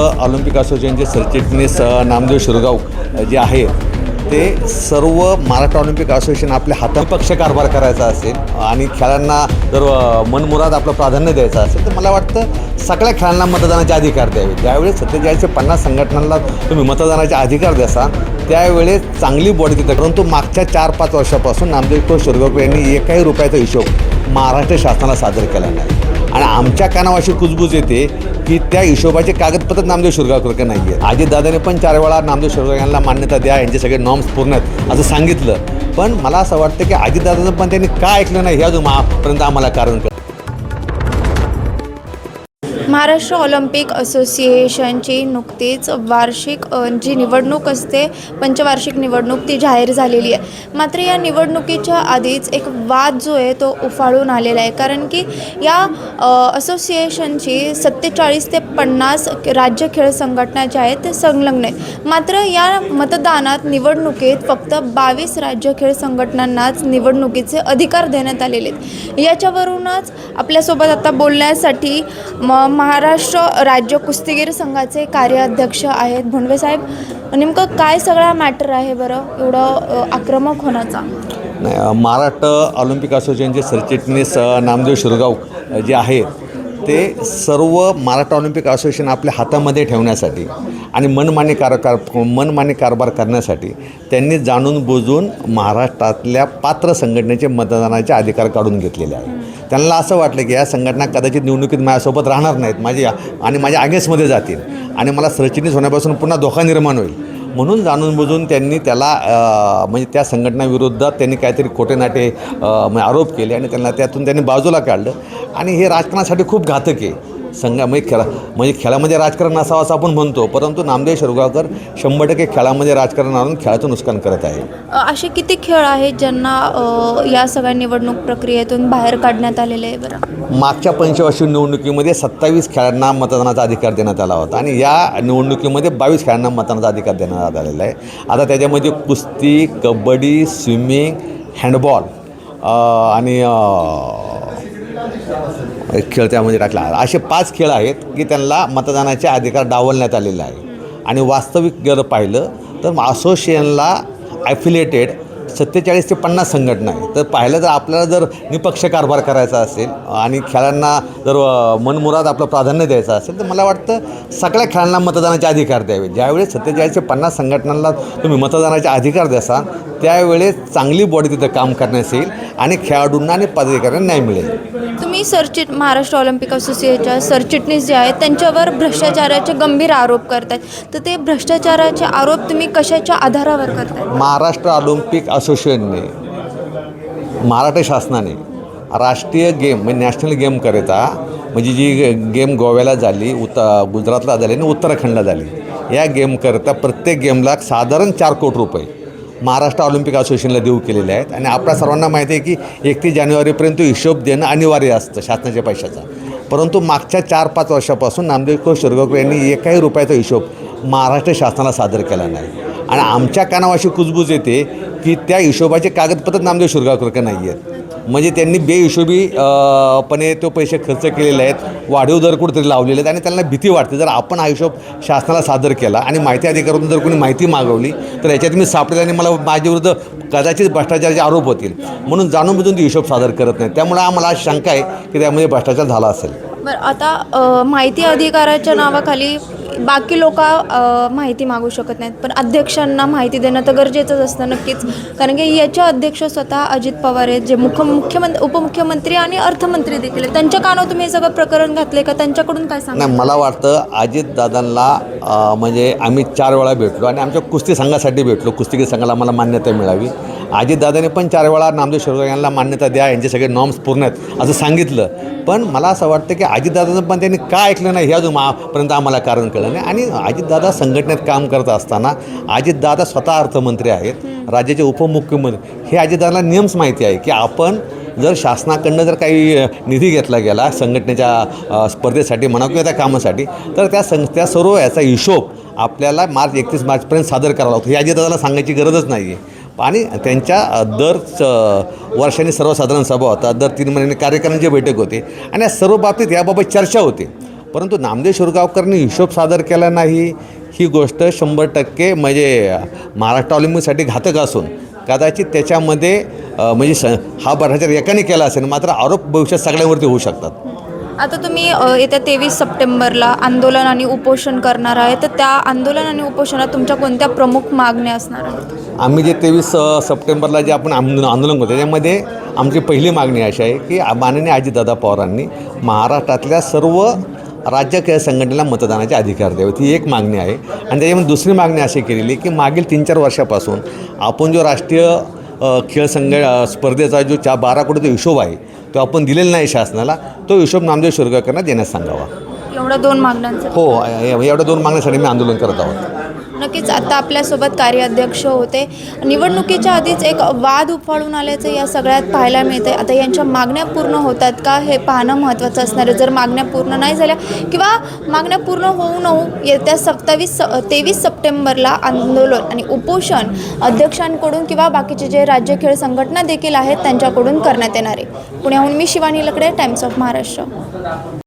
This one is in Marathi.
ऑलिम्पिक असोसिएशनचे सरचिटणीस नामदेव शिरगाव जे आहे ते सर्व महाराष्ट्र ऑलिम्पिक असोसिएशन आपल्या हातात पक्ष कारभार करायचा असेल आणि खेळांना जर मनमुराद आपलं प्राधान्य द्यायचं असेल तर मला वाटतं सगळ्या खेळांना मतदानाचे अधिकार द्यावे. ज्यावेळेस सत्तेचाळीसशे पन्नास संघटनांना तुम्ही मतदानाचे अधिकार द्यासा त्यावेळेस चांगली बॉडी देतात परंतु मागच्या चार पाच वर्षापासून नामदेव शिरगावकर यांनी एकाही रुपयाचा हिशोब महाराष्ट्र शासनाला सादर केला नाही. आणि आमच्या कानावर अशी कुजबूज येते की त्या हिशोबाचे कागदपत्र नामदेव शिरगावकर नाही आहेत अजितदादाने पण चार वेळा नामदेव शिरगाव यांना मान्यता द्या यांचे सगळे नॉर्म्स पूर्ण आहेत असं सांगितलं. पण मला असं वाटतं की अजितदादाचं पण त्यांनी का ऐकलं नाही हे अजून आम्हाला कारण कर महाराष्ट्र ऑलिम्पिक असोसिएशनची नुकतीच वार्षिक जी निवडणूक असते पंचवार्षिक निवडणूक ती जाहीर झालेली आहे. मात्र या निवडणुकीच्या आधीच एक वाद जो आहे तो उफाळून आलेला आहे. कारण की या असोसिएशनची सत्तेचाळीस ते पन्नास राज्य खेळ संघटना ज्या आहेत ते संलग्न आहेत. मात्र या मतदानात निवडणुकीत फक्त बावीस राज्य खेळ संघटनांनाच निवडणुकीचे अधिकार देण्यात आलेले आहेत. याच्यावरूनच आपल्यासोबत आता बोलण्यासाठी म महाराष्ट्र राज्य कुस्तीगीर संघाचे कार्याध्यक्ष आहेत भोंडवे साहेब. नेमकं काय सगळा मॅटर आहे बरं? एवढं आक्रमक होण्याचा? नाही महाराष्ट्र ऑलिम्पिक असोसिएशनचे सरचिटणीस नामदेव शिरगाव जे आहे ते सर्व महाराष्ट्र ऑलिम्पिक असोसिएशन आपल्या हातामध्ये ठेवण्यासाठी आणि मनमानी कार कार मनमानी कारभार करण्यासाठी त्यांनी जाणून बुजून महाराष्ट्रातल्या पात्र संघटनेचे मतदानाचे अधिकार काढून घेतलेले आहे त्यांना असं वाटलं की या संघटना कदाचित निवडणुकीत माझ्यासोबत राहणार नाहीत. माझ्या आणि माझ्या आगेसमध्ये जातील. आणि मला सरचिटणीस होण्यापासून पुन्हा धोका निर्माण होईल. म्हणून जाणून बुजून त्यांनी त्याला म्हणजे त्या संघटनाविरोधात त्यांनी काहीतरी खोटे नाटे म्हणजे आरोप केले आणि त्यांना त्यातून त्यांनी बाजूला काढलं. आणि हे राजकारणासाठी खूप घातक आहे. संघा म्हणजे खेळा म्हणजे खेळामध्ये राजकारण असावं असं आपण म्हणतो. परंतु नामदेव शिरगावकर शंभर टक्के खेळामध्ये राजकारण आणून खेळाचं नुकसान करत आहे. असे किती खेळ आहेत ज्यांना या सगळ्या निवडणूक प्रक्रियेतून बाहेर काढण्यात आलेले आहे बरं? मागच्या पंचवार्षिक निवडणुकीमध्ये सत्तावीस खेळाडूंना मतदानाचा अधिकार देण्यात आला होता. आणि या निवडणुकीमध्ये बावीस खेळाडूंना मतदानाचा अधिकार देण्यात आलेला आहे. आता त्याच्यामध्ये कुस्ती कबड्डी स्विमिंग हँडबॉल आणि खेळ त्यामध्ये टाकला. असे पाच खेळ आहेत की त्यांना मतदानाचे अधिकार डावलण्यात आलेले आहे. आणि वास्तविक जर पाहिलं तर असोसिएशनला ॲफिलेटेड सत्तेचाळीस ते पन्नास संघटना आहे तर पाहिलं तर आपल्याला जर निपक्ष कारभार करायचा असेल आणि खेळांना जर मनमुराद आपलं प्राधान्य द्यायचं असेल तर मला वाटतं सगळ्या खेळांना मतदानाचे अधिकार द्यावे. ज्यावेळेस सत्तेचाळीस ते पन्नास संघटनांना तुम्ही मतदानाचे अधिकार द्यासा त्यावेळेस चांगली बॉडी तिथं काम करण्यास येईल आणि खेळाडूंना आणि पदाधिकाऱ्यांना न्याय मिळेल. तुम्ही सरचिट महाराष्ट्र ऑलिम्पिक असोसिएशनच्या सरचिटणीस जे आहेत त्यांच्यावर भ्रष्टाचाराचे गंभीर आरोप करतायत. तर ते भ्रष्टाचाराचे आरोप तुम्ही कशाच्या आधारावर करताय महाराष्ट्र ऑलिम्पिक असोसिएशनने महाराष्ट्र शासनाने राष्ट्रीय गेम म्हणजे नॅशनल गेमकरिता म्हणजे जी गेम गोव्याला झाली उत गुजरातला झाली आणि उत्तराखंडला झाली या गेमकरिता प्रत्येक गेमला साधारण चार कोटी रुपये महाराष्ट्र ऑलिम्पिक असोसिएशनला देऊ केलेले आहेत. आणि आपल्या सर्वांना माहिती आहे की एकतीस जानेवारीपर्यंत हिशोब देणं अनिवार्य असतं शासनाच्या पैशाचा. परंतु मागच्या चार पाच वर्षापासून नामदेव शिरगावकर यांनी एकाही रुपयाचा हिशोब महाराष्ट्र शासनाला सादर केला नाही. आणि आमच्या कानावाशी कुजबूज येते की त्या हिशोबाचे कागदपत्र नामदेव शिरगावकर नाही आहेत म्हणजे त्यांनी बेहिशोबी पणे तो पैसे खर्च केलेले आहेत वाढीव दर कुठेतरी लावलेले आहेत आणि त्यांना भीती वाटते. जर आपण हा हिशोब शासनाला सादर केला आणि माहिती अधिकाऱ्यातून जर कोणी माहिती मागवली तर याच्यात मी सापडेल आणि मला माझ्याविरुद्ध कदाचित भ्रष्टाचाराचे आरोप होतील. म्हणून जाणून बुजून ती हिशोब सादर करत नाही. त्यामुळे आम्हाला शंका आहे की त्यामध्ये भ्रष्टाचार झाला असेल. बरं आता माहिती अधिकाराच्या नावाखाली बाकी लोक माहिती मागू शकत नाहीत. पण अध्यक्षांना माहिती देणं तर गरजेचंच असतं नक्कीच. कारण की याचे अध्यक्ष स्वतः अजित पवार आहेत जे मुख्य मुख्यमंत्री उपमुख्यमंत्री आणि अर्थमंत्री देखील आहेत. त्यांच्या कानावर तुम्ही हे सगळं प्रकरण घातले का? त्यांच्याकडून काय सांगा नाही मला वाटतं अजित दादांना म्हणजे आम्ही चार वेळा भेटलो आणि आमच्या कुस्ती संघासाठी भेटलो. कुस्तीगीर संघाला मला मान्यता मिळावी. अजितदादाने पण चार वेळा नामदेव शिरगाव यांना मान्यता द्या यांचे सगळे नॉर्म्स पूर्ण आहेत असं सांगितलं. पण मला असं वाटतं की अजितदादांचं पण त्यांनी का ऐकलं नाही हे अजून आपर्यंत आम्हाला कारण कळलं नाही. आणि अजितदादा संघटनेत काम करत असताना अजितदादा स्वतः अर्थमंत्री आहेत राज्याचे उपमुख्यमंत्री. हे अजितदादाला नियमच माहिती आहे की आपण जर शासनाकडनं जर काही निधी घेतला गेला संघटनेच्या स्पर्धेसाठी म्हणा किंवा त्या कामासाठी तर त्या सं त्या सर्व याचा हिशोब आपल्याला मार्च एकतीस मार्चपर्यंत सादर करावा लागतो. हे अजितदादाला सांगायची गरजच नाही आहे आणि त्यांच्या दर वर्षाने सर्वसाधारण सभा होतात दर तीन महिन्यांनी कार्यकारिणीची बैठक होते आणि या सर्व बाबतीत याबाबत चर्चा होते. परंतु नामदेव शिरगावकरांनी हिशोब सादर केला नाही. ही गोष्ट शंभर टक्के म्हणजे महाराष्ट्र ऑलिम्पिकसाठी घातक असून कदाचित त्याच्यामध्ये म्हणजे स हा भ्रष्टाचार एकाने केला असेल मात्र आरोप भविष्यात सगळ्यांवरती होऊ शकतात. आता तुम्ही येत्या तेवीस सप्टेंबरला आंदोलन आणि उपोषण करणार आहे. तर त्या आंदोलन आणि उपोषणात तुमच्या कोणत्या प्रमुख मागण्या असणार आहेत? आम्ही जे तेवीस सप्टेंबरला जे आपण आंदोलन आंदोलन करतो त्याच्यामध्ये आमची पहिली मागणी अशी आहे की माननीय अजितदादा पवारांनी महाराष्ट्रातल्या सर्व राज्य संघटनेला मतदानाचे अधिकार द्यावे ही एक मागणी आहे. आणि त्याच्यामध्ये दुसरी मागणी अशी केलेली की मागील तीन चार वर्षापासून आपण जो राष्ट्रीय खेळ संघ स्पर्धेचा जो चा बारा कोटीचा हिशोब आहे तो आपण दिलेला नाही शासनाला. तो हिशोब नामदेव शिरगावकरांना देण्यास सांगावा. एवढ्या दोन मागण्यांचं. हो एव- एवढ्या दोन मागण्यासाठी मी आंदोलन करत आहोत. नक्कीच आता आपल्यासोबत कार्याध्यक्ष होते. निवडणुकीच्या आधीच एक वाद उफाळून आल्याचं या सगळ्यात पाहायला मिळते आता यांच्या मागण्या पूर्ण होतात का हे पाहणं महत्त्वाचं असणार आहे. जर मागण्या पूर्ण नाही झाल्या किंवा मागण्या पूर्ण होऊ न होऊ येत्या सत्तावीस तेवीस सप्टेंबरला आंदोलन आणि उपोषण अध्यक्षांकडून किंवा बाकीचे जे राज्य खेळ संघटना देखील आहेत त्यांच्याकडून करण्यात येणार आहे. पुण्याहून मी शिवानी लकडे टाइम्स ऑफ महाराष्ट्र